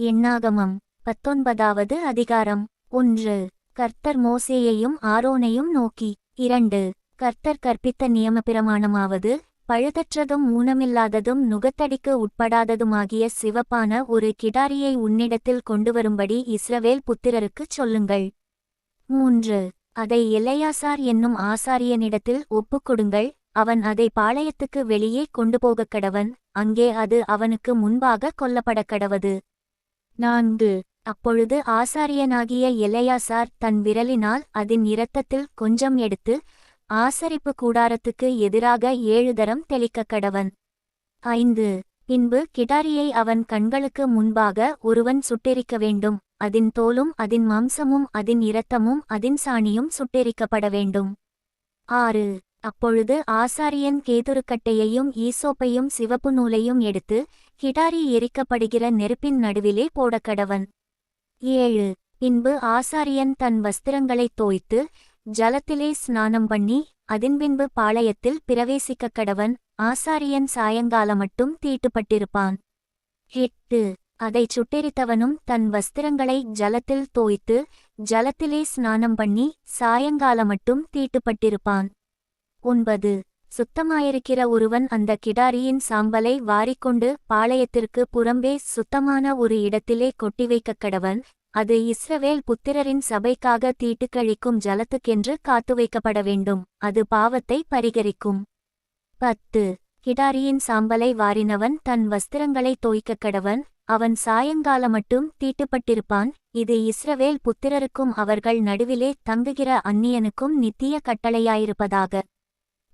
எண்ணாகமம் பத்தொன்பதாவது அதிகாரம். ஒன்று. கர்த்தர் மோசேயையும் ஆரோனையும் நோக்கி. இரண்டு. கர்த்தர் கற்பித்த நியமபிரமாணமாவது பழுதற்றதும் ஊனமில்லாததும் நுகத்தடிக்கு உட்படாததுமாகிய சிவப்பான ஒரு கிடாரியை உன்னிடத்தில் கொண்டுவரும்படி இஸ்ரவேல் புத்திரருக்குச் சொல்லுங்கள். மூன்று. அதை எல்லையாசார் என்னும் ஆசாரியனிடத்தில் ஒப்புக்கொடுங்கள். அவன் அதை பாளையத்துக்கு வெளியே கொண்டு போகக் கடவன் அங்கே அது அவனுக்கு முன்பாக கொல்லப்படக் கடவது நான்கு. அப்பொழுது ஆசாரியனாகிய இளையாசார் தன் விரலினால் அதன் இரத்தத்தில் கொஞ்சம் எடுத்து ஆசரிப்பு கூடாரத்துக்கு எதிராக ஏழு தரம் தெளிக்கக் கடவன். ஐந்து. பின்பு கிடாரியை அவன் கண்களுக்கு முன்பாக ஒருவன் சுட்டெரிக்க வேண்டும். அதின் தோலும் அதின் மாம்சமும் அதின் இரத்தமும் அதின் சாணியும் சுட்டெரிக்கப்பட வேண்டும். ஆறு. அப்பொழுது ஆசாரியன் கேதுருக்கட்டையையும் ஈசோப்பையும் சிவப்பு நூலையும் எடுத்து கிடாரி எரிக்கப்படுகிற நெருப்பின் நடுவிலே போடக்கடவன் ஏழு. பின்பு ஆசாரியன் தன் வஸ்திரங்களைத் தோய்த்து ஜலத்திலே ஸ்நானம் பண்ணி அதின்பின்பு பாளையத்தில் பிரவேசிக்கக் கடவன் ஆசாரியன் சாயங்காலம் மட்டும் தீட்டுப்பட்டிருப்பான். எட்டு. அதைச் சுட்டெரித்தவனும் தன் வஸ்திரங்களை ஜலத்தில் தோய்த்து ஜலத்திலே ஸ்நானம் பண்ணி சாயங்காலம் மட்டும் தீட்டுப்பட்டிருப்பான். ஒன்பது. சுத்தமாயிருக்கிற ஒருவன் அந்த கிடாரியின் சாம்பலை வாரிக்கொண்டு பாளையத்திற்கு புறம்பே சுத்தமான ஒரு இடத்திலே கொட்டி வைக்கக் கடவன் அது இஸ்ரவேல் புத்திரரின் சபைக்காக தீட்டுக்கழிக்கும் ஜலத்துக்கென்று காத்து வைக்கப்பட வேண்டும் அது பாவத்தை பரிகரிக்கும். பத்து. கிடாரியின் சாம்பலை வாரினவன் தன் வஸ்திரங்களை தோய்க்கக் கடவன் அவன் சாயங்காலமட்டும் தீட்டுப்பட்டிருப்பான் இது இஸ்ரவேல் புத்திரருக்கும் அவர்கள் நடுவிலே தங்குகிற அந்நியனுக்கும் நித்திய கட்டளையாயிருப்பதாக.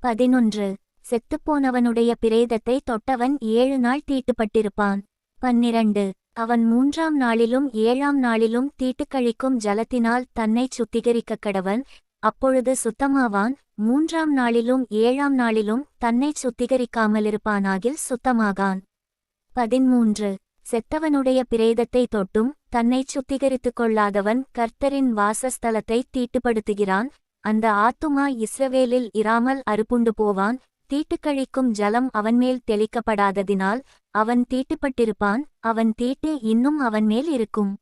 பதினொன்று. செத்துப்போனவனுடைய பிரேதத்தை தொட்டவன் ஏழு நாள் தீட்டுப்பட்டிருப்பான். பன்னிரண்டு. அவன் மூன்றாம் நாளிலும் ஏழாம் நாளிலும் தீட்டுக்கழிக்கும் ஜலத்தினால் தன்னைச் சுத்திகரிக்கக் கடவன் அப்பொழுது சுத்தமாவான். மூன்றாம் நாளிலும் ஏழாம் நாளிலும் தன்னைச் சுத்திகரிக்காமலிருப்பானாகில் சுத்தமாகான். பதிமூன்று. செத்தவனுடைய பிரேதத்தை தொட்டும் தன்னைச் சுத்திகரித்துக் கொள்ளாதவன் கர்த்தரின் வாசஸ்தலத்தை தீட்டுப்படுத்துகிறான் அந்த ஆத்துமா இஸ்ரவேலில் இராமல் அறுப்புண்டு போவான் தீட்டுக்கழிக்கும் ஜலம் அவன்மேல் தெளிக்கப்படாததினால் அவன் தீட்டுப்பட்டிருப்பான் அவன் தீட்டு இன்னும் அவன்மேல் இருக்கும்.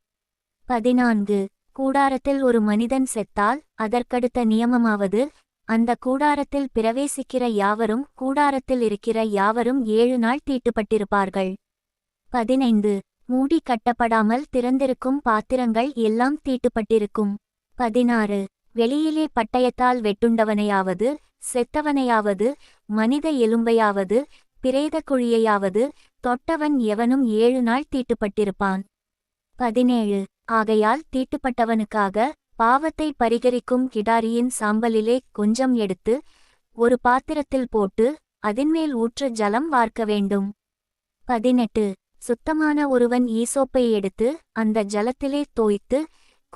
பதினான்கு. கூடாரத்தில் ஒரு மனிதன் செத்தால் அதற்கடுத்த நியமமாவது அந்த கூடாரத்தில் பிரவேசிக்கிற யாவரும் கூடாரத்தில் இருக்கிற யாவரும் ஏழு நாள் தீட்டுப்பட்டிருப்பார்கள். பதினைந்து. மூடி கட்டப்படாமல் திறந்திருக்கும் பாத்திரங்கள் எல்லாம் தீட்டுப்பட்டிருக்கும். பதினாறு. வெளியிலே பட்டயத்தால் வெட்டுண்டவனையாவது செத்தவனையாவது மனித எலும்பையாவது பிரேத குழியையாவது தொட்டவன் எவனும் ஏழு நாள் தீட்டுப்பட்டிருப்பான். பதினேழு. ஆகையால் தீட்டுப்பட்டவனுக்காக பாவத்தை பரிகரிக்கும் கிடாரியின் சாம்பலிலே கொஞ்சம் எடுத்து ஒரு பாத்திரத்தில் போட்டு அதன்மேல் ஊற்று ஜலம் வார்க்க வேண்டும். பதினெட்டு. சுத்தமான ஒருவன் ஈசோப்பை எடுத்து அந்த ஜலத்திலே தோய்த்து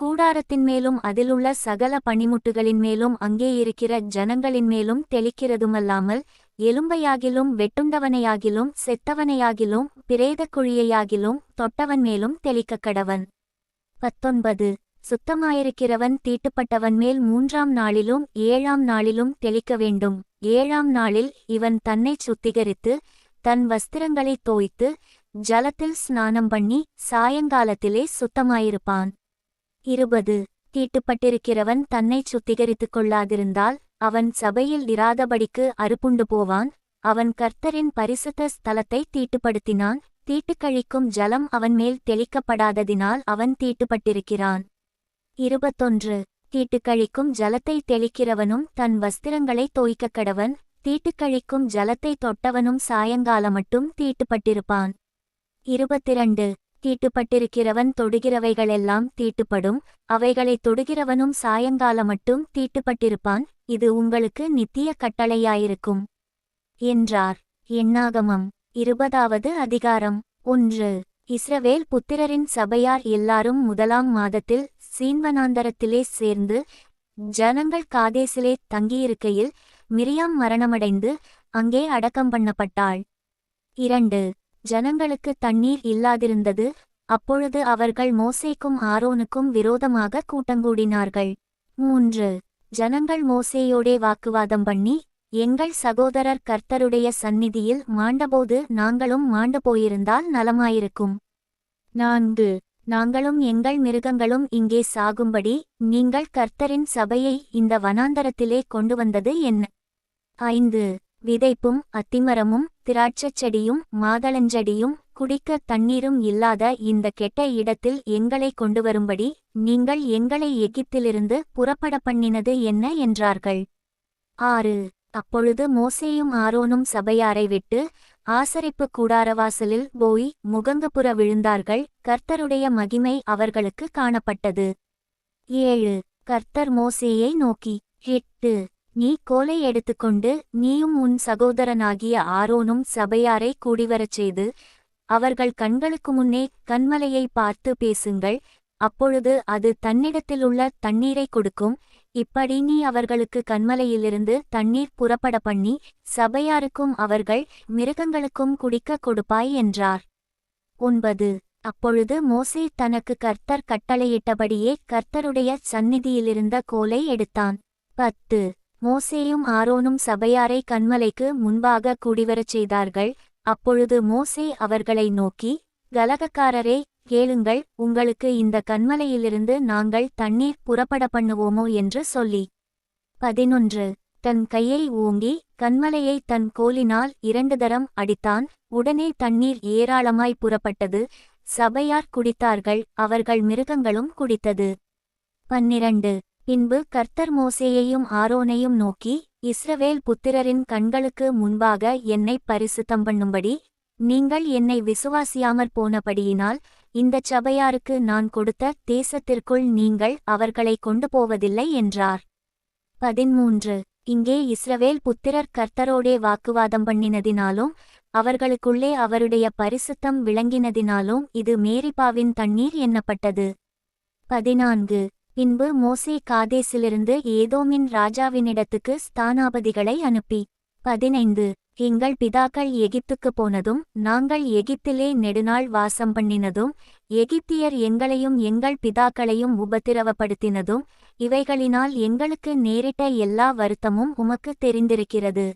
கூடாரத்தின் மேலும் அதிலுள்ள சகல பனிமுட்டுகளின் மேலும் அங்கே இருக்கிற ஜனங்களின் மேலும் தெளிக்கிறதுமல்லாமல் எலும்பையாகிலும் வெட்டுண்டவனையாகிலும் செத்தவனையாகிலும் பிரேத குழியையாகிலும் தொட்டவன் மேலும் தெளிக்க கடவன். பத்தொன்பது. சுத்தமாயிருக்கிறவன் தீட்டுப்பட்டவன் மேல் மூன்றாம் நாளிலும் ஏழாம் நாளிலும் தெளிக்க வேண்டும். ஏழாம் நாளில் இவன் தன்னைச் சுத்திகரித்து தன் வஸ்திரங்களைத் தோய்த்து ஜலத்தில் ஸ்நானம் பண்ணி சாயங்காலத்திலே சுத்தமாயிருப்பான். இருபது. தீட்டுப்பட்டிருக்கிறவன் தன்னைச் சுத்திகரித்துக் கொள்ளாதிருந்தால் அவன் சபையில் இராதபடிக்கு அறுப்புண்டு போவான். அவன் கர்த்தரின் பரிசுத்த ஸ்தலத்தை தீட்டுப்படுத்தினான். தீட்டுக்கழிக்கும் ஜலம் அவன் மேல் தெளிக்கப்படாததினால் அவன் தீட்டுப்பட்டிருக்கிறான். இருபத்தொன்று. தீட்டுக்கழிக்கும் ஜலத்தை தெளிக்கிறவனும் தன் வஸ்திரங்களை தோய்க்கக் கடவன். தீட்டுக்கழிக்கும் ஜலத்தை தொட்டவனும் சாயங்காலம் மட்டும் தீட்டுப்பட்டிருப்பான். இருபத்திரண்டு. தீட்டுப்பட்டிருக்கிறவன் தொடுகிறவைகளெல்லாம் தீட்டுப்படும். அவைகளைத் தொடுகிறவனும் சாயங்காலமட்டும் தீட்டுப்பட்டிருப்பான். இது உங்களுக்கு நித்திய கட்டளையாயிருக்கும். என்றார். எண்ணாகமம் இருபதாவது அதிகாரம் ஒன்று. இஸ்ரவேல் புத்திரரின் சபையார் எல்லாரும் முதலாம் மாதத்தில் சீன்வனாந்தரத்திலே சேர்ந்து ஜனங்கள் காதேசிலே தங்கியிருக்கையில் மிரியாம் மரணமடைந்து அங்கே அடக்கம் பண்ணப்பட்டாள். இரண்டு. ஜனங்களுக்கு தண்ணீர் இல்லாதிருந்தது அப்பொழுது அவர்கள் மோசேக்கும் ஆரோனுக்கும் விரோதமாக கூட்டங்கூடினார்கள். மூன்று ஜனங்கள் மோசேயோடே வாக்குவாதம் பண்ணி எங்கள் சகோதரர் கர்த்தருடைய சந்நிதியில் மாண்டபோது நாங்களும் மாண்டு போயிருந்தால் நலமாயிருக்கும். நான்கு நாங்களும் எங்கள் மிருகங்களும் இங்கே சாகும்படி நீங்கள் கர்த்தரின் சபையை இந்த வனாந்தரத்திலே கொண்டு வந்தது என்ன? ஐந்து விதைப்பும் அத்திமரமும் திராட்சச் செடியும் மாதளஞ்செடியும் குடிக்க தண்ணீரும் இல்லாத இந்த கெட்ட இடத்தில் எங்களை கொண்டு வரும்படி நீங்கள் எங்களை எகிப்திலிருந்து புறப்பட பண்ணினது என்ன என்றார்கள். ஆறு. அப்பொழுது மோசேயும் ஆரோனும் சபையாரை விட்டு ஆசரிப்பு கூடாரவாசலில் போய் முகங்குப்புற விழுந்தார்கள். கர்த்தருடைய மகிமை அவர்களுக்கு காணப்பட்டது. ஏழு. கர்த்தர் மோசேயை நோக்கி எட்டு. நீ கோலை எடுத்துக்கொண்டு நீயும் உன் சகோதரனாகிய ஆரோனும் சபையாரை கூடிவரச் செய்து அவர்கள் கண்களுக்கு முன்னே கண்மலையை பார்த்து பேசுங்கள். அப்பொழுது அது தன்னிடத்திலுள்ள தண்ணீரை கொடுக்கும். இப்படி நீ அவர்களுக்கு கண்மலையிலிருந்து தண்ணீர் புறப்பட பண்ணி சபையாருக்கும் அவர்கள் மிருகங்களுக்கும் குடிக்க கொடுப்பாய் என்றார். ஒன்பது. அப்பொழுது மோசே தனக்கு கர்த்தர் கட்டளையிட்டபடியே கர்த்தருடைய சந்நிதியிலிருந்த கோலை எடுத்தான். பத்து. மோசேயும் ஆரோனும் சபையாரை கண்மலைக்கு முன்பாக கூடிவரச் செய்தார்கள். அப்பொழுது மோசே அவர்களை நோக்கி கலகக்காரரே கேளுங்கள் உங்களுக்கு இந்த கண்மலையிலிருந்து நாங்கள் தண்ணீர் புறப்பட பண்ணுவோமோ? என்று சொல்லி. பதினொன்று. தன் கையை ஓங்கி கண்மலையை தன் கோலினால் இரண்டு தரம் அடித்தான். உடனே தண்ணீர் ஏராளமாய் புறப்பட்டது. சபையார் குடித்தார்கள். அவர்கள் மிருகங்களும் குடித்தது. பன்னிரண்டு. பின்பு கர்த்தர் மோசேயையும் ஆரோனையும் நோக்கி இஸ்ரவேல் புத்திரரின் கண்களுக்கு முன்பாக என்னை பரிசுத்தம் பண்ணும்படி நீங்கள் என்னை விசுவாசியாமற் போனபடியினால் இந்தச் சபையாருக்கு நான் கொடுத்த தேசத்திற்குள் நீங்கள் அவர்களை கொண்டு போவதில்லை என்றார். பதிமூன்று இங்கே இஸ்ரவேல் புத்திரர் கர்த்தரோடே வாக்குவாதம் பண்ணினதினாலும் அவர்களுக்குள்ளே அவருடைய பரிசுத்தம் விளங்கினதினாலும் இது மேரிபாவின் தண்ணீர் எண்ணப்பட்டது பதினான்கு. பின்பு மோசே காதேசிலிருந்து ஏதோமின் ராஜாவினிடத்துக்கு ஸ்தானாபதிகளை அனுப்பி. பதினைந்து. எங்கள் பிதாக்கள் எகிப்துக்கு போனதும் நாங்கள் எகிப்திலே நெடுநாள் வாசம் பண்ணினதும் எகிப்தியர் எங்களையும் எங்கள் பிதாக்களையும் உபத்திரவப்படுத்தினதும் இவைகளினால் எங்களுக்கு நேரிட்ட எல்லா வருத்தமும் உமக்கு தெரிந்திருக்கிறது.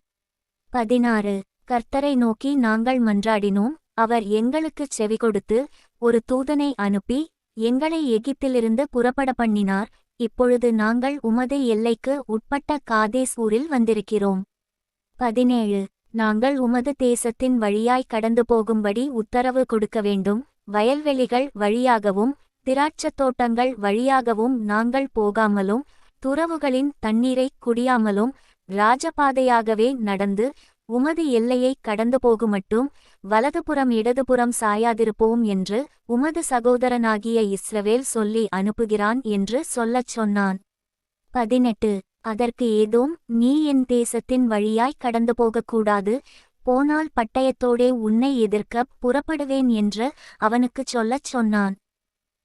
பதினாறு. கர்த்தரை நோக்கி நாங்கள் மன்றாடினோம் அவர் எங்களுக்குச் செவி கொடுத்து ஒரு தூதனை அனுப்பி எங்களை எகிப்திலிருந்து புறப்பட பண்ணினார். இப்பொழுது நாங்கள் உமது எல்லைக்கு உட்பட்ட காதேஸ் ஊரில் வந்திருக்கிறோம். பதினேழு. நாங்கள் உமது தேசத்தின் வழியாய் கடந்து போகும்படி உத்தரவு கொடுக்க வேண்டும். வயல்வெளிகள் வழியாகவும் திராட்சத் தோட்டங்கள் வழியாகவும் நாங்கள் போகாமலும் துறவுகளின் தண்ணீரை குடியாமலும் ராஜபாதையாகவே நடந்து உமது எல்லையை கடந்து போகுமட்டும் வலதுபுறம் இடதுபுறம் சாயாதிருப்போம் என்று உமது சகோதரனாகிய இஸ்ரவேல் சொல்லி அனுப்புகிறான் என்று சொல்லச் சொன்னான். பதினெட்டு. அதற்கு ஏதோம் நீ என் தேசத்தின் வழியாய் கடந்து போகக்கூடாது. போனால் பட்டயத்தோடே உன்னை எதிர்க்க புறப்படுவேன் என்று அவனுக்குச் சொல்லச் சொன்னான்.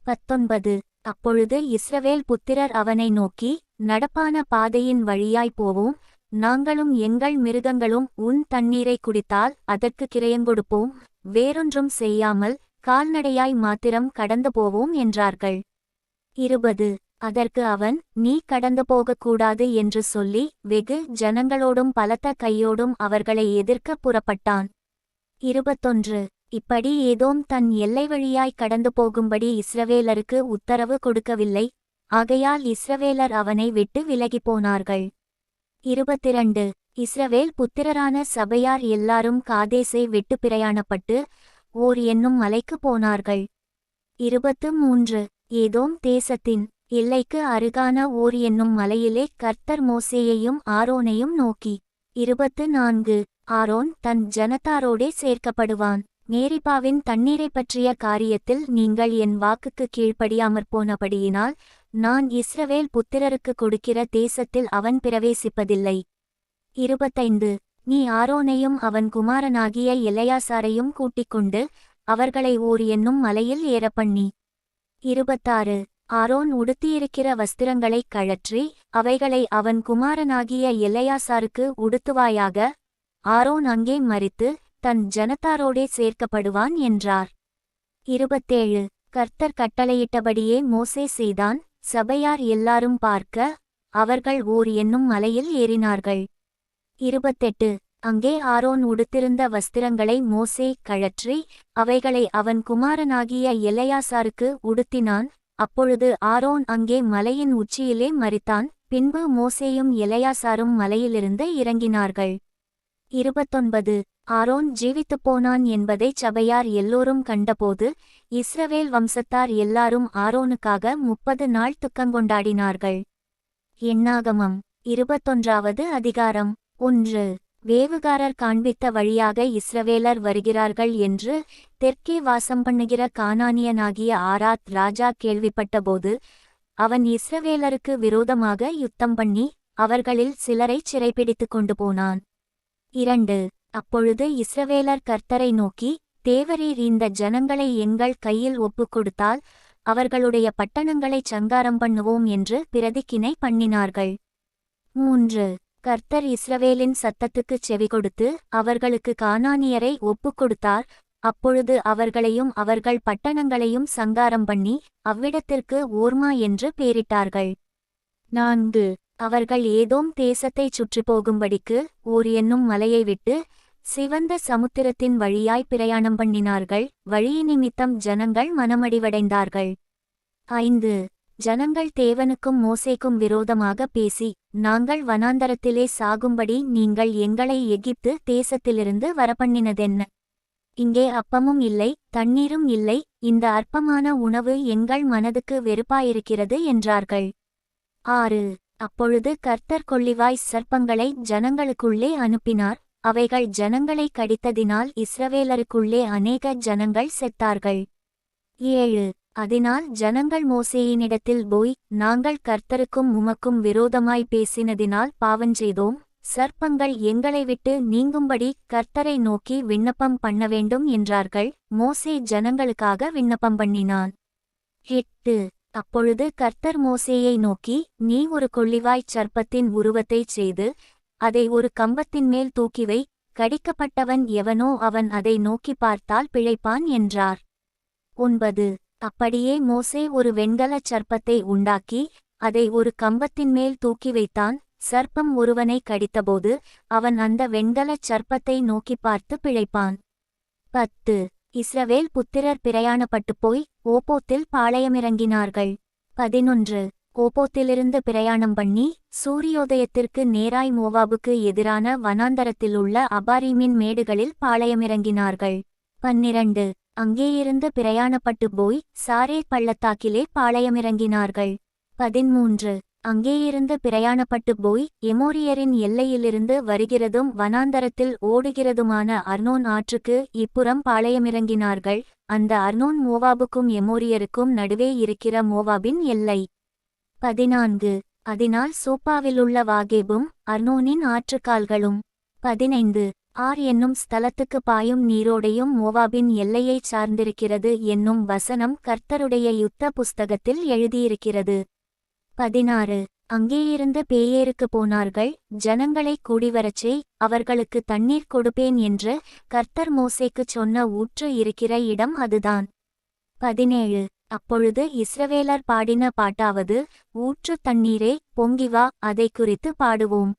பத்தொன்பது. அப்பொழுது இஸ்ரவேல் புத்திரர் அவனை நோக்கி நடப்பான பாதையின் வழியாய் போவோம். நாங்களும் எங்கள் மிருகங்களும் உன் தண்ணீரை குடித்தால் அதற்கு கிரயங்கொடுப்போம் வேறொன்றும் செய்யாமல் கால்நடையாய் மாத்திரம் கடந்து போவோம் என்றார்கள். இருபது. அதற்கு அவன் நீ கடந்து போகக்கூடாது என்று சொல்லி வெகு ஜனங்களோடும் பலத்த கையோடும் அவர்களை எதிர்க்க புறப்பட்டான். இருபத்தொன்று. இப்படி ஏதோம் தன் எல்லை வழியாய் கடந்து போகும்படி இஸ்ரவேலருக்கு உத்தரவு கொடுக்கவில்லை. ஆகையால் இஸ்ரவேலர் அவனை விட்டு விலகிப் போனார்கள். இருபத்திரண்டு. இஸ்ரவேல் புத்திரரான சபையார் எல்லாரும் காதேசை விட்டு பிரயாணப்பட்டு ஓர் என்னும் மலைக்கு போனார்கள். இருபத்து மூன்று ஏதோம் தேசத்தின் எல்லைக்கு அருகான ஓர் என்னும் மலையிலே கர்த்தர் மோசேயையும் ஆரோனையும் நோக்கி. இருபத்து நான்கு ஆரோன் தன் ஜனத்தாரோடே சேர்க்கப்படுவான். மேரிபாவின் தண்ணீரை பற்றிய காரியத்தில் நீங்கள் என் வாக்குக்கு கீழ்ப்படியாமற் போனபடியினால் நான் இஸ்ரவேல் புத்திரருக்கு கொடுக்கிற தேசத்தில் அவன் பிரவேசிப்பதில்லை. இருபத்தைந்து. நீ ஆரோனையும் அவன் குமாரனாகிய இளையாசாரையும் கூட்டிக் கொண்டு அவர்களை ஓர் என்னும் மலையில் ஏறப்பண்ணி. இருபத்தாறு. ஆரோன் உடுத்தியிருக்கிற வஸ்திரங்களைக் கழற்றி அவைகளை அவன் குமாரனாகிய எல்லையாசாருக்கு உடுத்துவாயாக ஆரோன் அங்கே மறித்து தன் ஜனத்தாரோடே சேர்க்கப்படுவான் என்றார். இருபத்தேழு. கர்த்தர் கட்டளையிட்டபடியே மோசே செய்தான் சபையார் எல்லாரும் பார்க்க அவர்கள் ஓர் என்னும் மலையில் ஏறினார்கள். இருபத்தெட்டு. அங்கே ஆரோன் உடுத்திருந்த வஸ்திரங்களை மோசே கழற்றி அவைகளை அவன் குமாரனாகிய எலையாசாருக்கு உடுத்தினான். அப்பொழுது ஆரோன் அங்கே மலையின் உச்சியிலே மறித்தான் பின்பு மோசேயும் எலையாசாரும் மலையிலிருந்து இறங்கினார்கள். இருபத்தொன்பது. ஆரோன் ஜீவித்துப் போனான் என்பதை சபையார் எல்லோரும் கண்டபோது இஸ்ரவேல் வம்சத்தார் எல்லாரும் ஆரோனுக்காக முப்பது நாள் துக்கங்கொண்டாடினார்கள் எண்ணாகமம் இருபத்தொன்றாவது அதிகாரம். ஒன்று. வேவுகாரர் காண்பித்த வழியாக இஸ்ரவேலர் வருகிறார்கள் என்று தெற்கே வாசம் பண்ணுகிற கானானியனாகிய ஆராத் ராஜா கேள்விப்பட்டபோது அவன் இஸ்ரவேலருக்கு விரோதமாக யுத்தம் பண்ணி அவர்களில் சிலரைச் சிறைப்பிடித்துக் கொண்டு போனான். இரண்டு. அப்பொழுது இஸ்ரவேலர் கர்த்தரை நோக்கி தேவரீர் இந்த ஜனங்களை எங்கள் கையில் ஒப்புக் கொடுத்தால் அவர்களுடைய பட்டணங்களைச் சங்காரம் பண்ணுவோம் என்று பிரதிக்கினை பண்ணினார்கள். மூன்று. கர்த்தர் இஸ்ரவேலின் சத்தத்துக்குச் செவிகொடுத்து அவர்களுக்கு கானானியரை ஒப்புக் கொடுத்தார் அப்பொழுது அவர்களையும் அவர்கள் பட்டணங்களையும் சங்காரம் பண்ணி அவ்விடத்திற்கு ஓர்மா என்று பேரிட்டார்கள் நான்கு. அவர்கள் ஏதோம் தேசத்தைச் சுற்றி போகும்படிக்கு ஓர் என்னும் மலையை விட்டு சிவந்த சமுத்திரத்தின் வழியாய் பிரயாணம் பண்ணினார்கள். வழி நிமித்தம் ஜனங்கள் மனமடிவடைந்தார்கள். ஐந்து. ஜனங்கள் தேவனுக்கும் மோசேக்கும் விரோதமாக பேசி நாங்கள் வனாந்தரத்திலே சாகும்படி நீங்கள் எங்களை எகிப்து தேசத்திலிருந்து வரப்பண்ணினதென்ன? இங்கே அப்பமும் இல்லை தண்ணீரும் இல்லை இந்த அற்பமான உணவு எங்கள் மனதுக்கு வெறுப்பாயிருக்கிறது என்றார்கள். ஆறு. அப்பொழுது கர்த்தர் கொள்ளிவாய் சர்ப்பங்களை ஜனங்களுக்குள்ளே அனுப்பினார். அவைகள் ஜனங்களை கடித்ததினால் இஸ்ரவேலருக்குள்ளே அநேக ஜனங்கள் செத்தார்கள். ஏழு. அதனால் ஜனங்கள் மோசேயினிடத்தில் போய் நாங்கள் கர்த்தருக்கும் உமக்கும் விரோதமாய் பேசினதினால் பாவஞ்செய்தோம். சர்ப்பங்கள் எங்களை விட்டு நீங்கும்படி கர்த்தரை நோக்கி விண்ணப்பம் பண்ண வேண்டும் என்றார்கள். மோசே ஜனங்களுக்காக விண்ணப்பம் பண்ணினான். எட்டு. அப்பொழுது கர்த்தர் மோசேயை நோக்கி நீ ஒரு கொள்ளிவாய்ச் சர்ப்பத்தின் உருவத்தைச் செய்து அதை ஒரு கம்பத்தின் மேல் தூக்கிவை கடிக்கப்பட்டவன் எவனோ அவன் அதை நோக்கி பார்த்தால் பிழைப்பான் என்றார். ஒன்பது. அப்படியே மோசே ஒரு வெண்கலச் சர்ப்பத்தை உண்டாக்கி அதை ஒரு கம்பத்தின் மேல் தூக்கி வைத்தான். சர்ப்பம் ஒருவனை கடித்தபோது அவன் அந்த வெண்கலச் சர்ப்பத்தை நோக்கி பார்த்து பிழைப்பான். பத்து. இஸ்ரவேல் புத்திரர் பிரயாணப்பட்டுப் போய் ஓப்போத்தில் பாளையமிறங்கினார்கள். பதினொன்று. ஓப்போத்திலிருந்து பிரயாணம் பண்ணி சூரியோதயத்திற்கு நேராய் மோவாபுக்கு எதிரான வனாந்தரத்தில் உள்ள அபாரீமின் மேடுகளில் பாளையமிறங்கினார்கள். பன்னிரண்டு. அங்கேயிருந்து பிரயாணப்பட்டு போய் சாரே பள்ளத்தாக்கிலே பாளையமிறங்கினார்கள். பதிமூன்று. அங்கேயிருந்து பிரயாணப்பட்டு போய் எமோரியரின் எல்லையிலிருந்து வருகிறதும் வனாந்தரத்தில் ஓடுகிறதுமான அர்னோன் ஆற்றுக்கு இப்புறம் பாளையமிறங்கினார்கள். அந்த அர்னோன் மோவாபுக்கும் எமோரியருக்கும் நடுவே இருக்கிற மோவாபின் எல்லை. பதினான்கு. அதனால் சோப்பாவிலுள்ள வாகேபும் அர்னோனின் ஆற்றுக்கால்களும். பதினைந்து. ஆர் என்னும் ஸ்தலத்துக்கு பாயும் நீரோடையும் மோவாபின் எல்லையைச் சார்ந்திருக்கிறது என்னும் வசனம் கர்த்தருடைய யுத்த புஸ்தகத்தில் எழுதியிருக்கிறது. பதினாறு. அங்கேயிருந்து பேயேருக்கு போனார்கள் ஜனங்களை கூடிவரச்சே அவர்களுக்கு தண்ணீர் கொடுப்பேன் என்று கர்த்தர் மோசேக்குச் சொன்ன ஊற்று இருக்கிற இடம் அதுதான். பதினேழு. அப்பொழுது இஸ்ரவேலர் பாடின பாட்டாவது ஊற்று தண்ணீரே பொங்கிவா அதை குறித்து பாடுவோம்.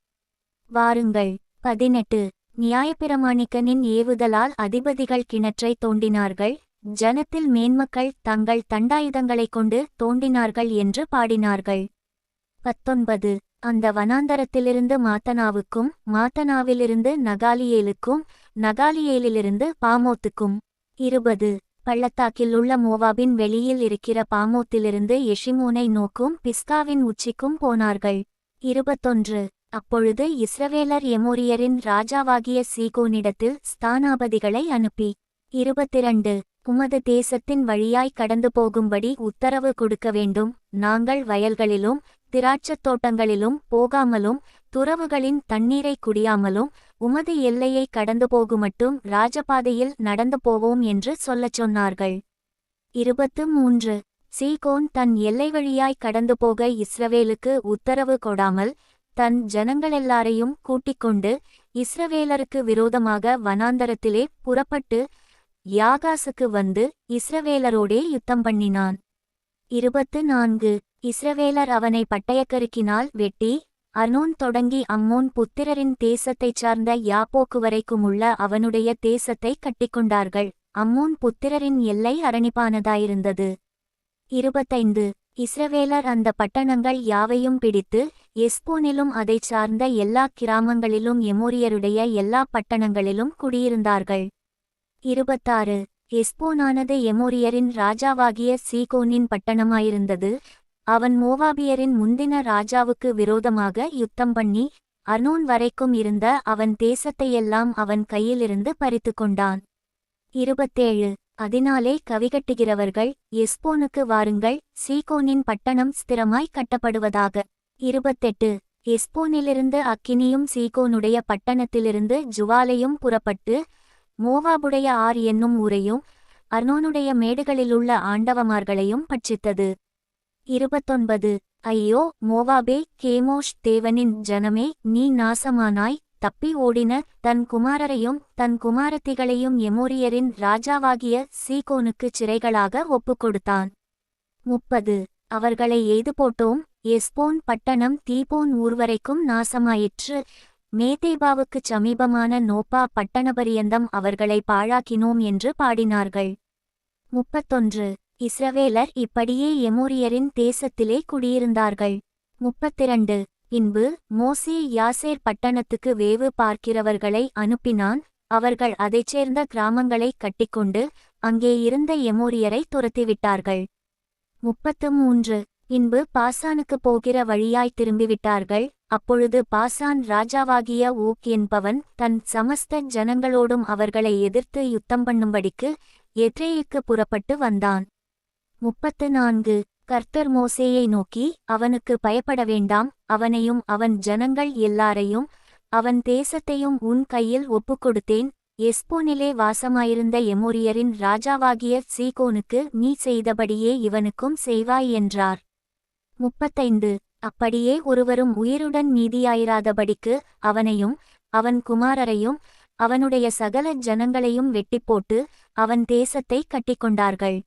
வாருங்கள். பதினெட்டு. நியாயப்பிரமாணிக்கனின் ஏவுதலால் அதிபதிகள் கிணற்றை தோண்டினார்கள். ஜனத்தில் மேன்மக்கள் தங்கள் தண்டாயுதங்களைக் கொண்டு தோண்டினார்கள் என்று பாடினார்கள். பத்தொன்பது. அந்த வனாந்தரத்திலிருந்து மாத்தனாவுக்கும் மாத்தனாவிலிருந்து நகாலியேலுக்கும் நகாலியேலிலிருந்து பாமோத்துக்கும். இருபது. பள்ளத்தாக்கில் உள்ள மோவாபின் வெளியில் இருக்கிற பாமோத்திலிருந்து எஷிமோனை நோக்கும் பிஸ்காவின் உச்சிக்கும் போனார்கள். இருபத்தொன்று. அப்பொழுது இஸ்ரவேலர் எமோரியரின் ராஜாவாகிய சீகோனிடத்தில் ஸ்தானாபதிகளை அனுப்பி. இருபத்திரண்டு. உமது தேசத்தின் வழியாய் கடந்து போகும்படி உத்தரவு கொடுக்க வேண்டும். நாங்கள் வயல்களிலும் திராட்சத் தோட்டங்களிலும் போகாமலும் துறவுகளின் தண்ணீரை குடியாமலும் உமது எல்லையை கடந்து போகுமட்டும் ராஜபாதையில் நடந்து போவோம் என்று சொல்லச் சொன்னார்கள். இருபத்து மூன்று. சீகோன் தன் எல்லை வழியாய் கடந்து போக இஸ்ரவேலுக்கு உத்தரவு கொடாமல் தன் ஜனங்களெல்லாரையும் கூட்டிக் கொண்டு இஸ்ரவேலருக்கு விரோதமாக வனாந்தரத்திலே புறப்பட்டு யாகாசுக்கு வந்து இஸ்ரவேலரோடே யுத்தம் பண்ணினான். இருபத்து நான்கு. இஸ்ரவேலர் அவனை பட்டயக்கருக்கினால் வெட்டி அர்னோன் தொடங்கி அம்மோன் புத்திரரின் தேசத்தைச் சார்ந்த யாப்போக்கு வரைக்குமுள்ள அவனுடைய தேசத்தை கட்டிக்கொண்டார்கள். அம்மோன் புத்திரரின் எல்லை அரணிப்பானதாயிருந்தது. இருபத்தைந்து. இஸ்ரவேலர் அந்த பட்டணங்கள் யாவையும் பிடித்து எஸ்போனிலும் அதைச் சார்ந்த எல்லா கிராமங்களிலும் எமோரியருடைய எல்லா பட்டணங்களிலும் குடியிருந்தார்கள். இருபத்தாறு. எஸ்போனானது எமோரியரின் ராஜாவாகிய சீகோனின் பட்டணமாயிருந்தது. அவன் மோவாபியரின் முந்தின ராஜாவுக்கு விரோதமாக யுத்தம் பண்ணி அர்னோன் வரைக்கும் இருந்த அவன் தேசத்தையெல்லாம் அவன் கையிலிருந்து பறித்து கொண்டான். இருபத்தேழு. அதனாலே கவிகட்டுகிறவர்கள் எஸ்போனுக்கு வாருங்கள் சீகோனின் பட்டணம் ஸ்திரமாய் கட்டப்படுவதாக இருபத்தெட்டு. எஸ்போனிலிருந்து அக்கினியும் சீகோனுடைய பட்டணத்திலிருந்து ஜுவாலையும் புறப்பட்டு மோவாபுடைய ஆர் என்னும் ஊரையும் அர்னோனுடைய மேடுகளிலுள்ள ஆண்டவமார்களையும் பட்சித்தது. இருபத்தொன்பது. ஐயோ மோவாபே கேமோஷ் தேவனின் ஜனமே நீ நாசமானாய் தப்பி ஓடின தன் குமாரரையும் தன் குமாரத்திகளையும் எமோரியரின் ராஜாவாகிய சீகோனுக்குச் சிறைகளாக ஒப்புக்கொடுத்தான். முப்பது. அவர்களை எய்து போட்டோம் எஸ்போன் பட்டணம் தீபோன் ஊர்வரைக்கும் நாசமாயிற்று. மேதேபாவுக்குச் சமீபமான நோப்பா பட்டணபரியந்தம் அவர்களை பாழாக்கினோம் என்று பாடினார்கள். முப்பத்தொன்று. இஸ்ரவேலர் இப்படியே எமோரியரின் தேசத்திலே குடியிருந்தார்கள். முப்பத்திரண்டு. இன்பு மோசே யாசேர் பட்டணத்துக்கு வேவு பார்க்கிறவர்களை அனுப்பினான். அவர்கள் அதைச் சேர்ந்த கிராமங்களைக் கட்டிக்கொண்டு அங்கே இருந்த எமோரியரை துரத்திவிட்டார்கள். முப்பத்து மூன்று இன்பு பாசானுக்குப் போகிற வழியாய் திரும்பிவிட்டார்கள். அப்பொழுது பாசான் ராஜாவாகிய ஊக் என்பவன் தன் சமஸ்த ஜனங்களோடும் அவர்களை எதிர்த்து யுத்தம் பண்ணும்படிக்கு எத்ரேயுக்கு புறப்பட்டு வந்தான். முப்பத்து நான்கு. கர்த்தர் மோசேயை நோக்கி அவனுக்கு பயப்பட வேண்டாம். அவனையும் அவன் ஜனங்கள் எல்லாரையும் அவன் தேசத்தையும் உன் கையில் ஒப்புக்கொடுத்தேன். எஸ்போனிலே வாசமாயிருந்த எமோரியரின் ராஜாவாகிய சீகோனுக்கு நீ செய்தபடியே இவனுக்கும் செய்வாய் என்றார். முப்பத்தைந்து. அப்படியே ஒருவரும் உயிருடன் மீதியாயிராதபடிக்கு அவனையும் அவன் குமாரரையும் அவனுடைய சகல ஜனங்களையும் வெட்டிப்போட்டு அவன் தேசத்தை கட்டிக்கொண்டார்கள்.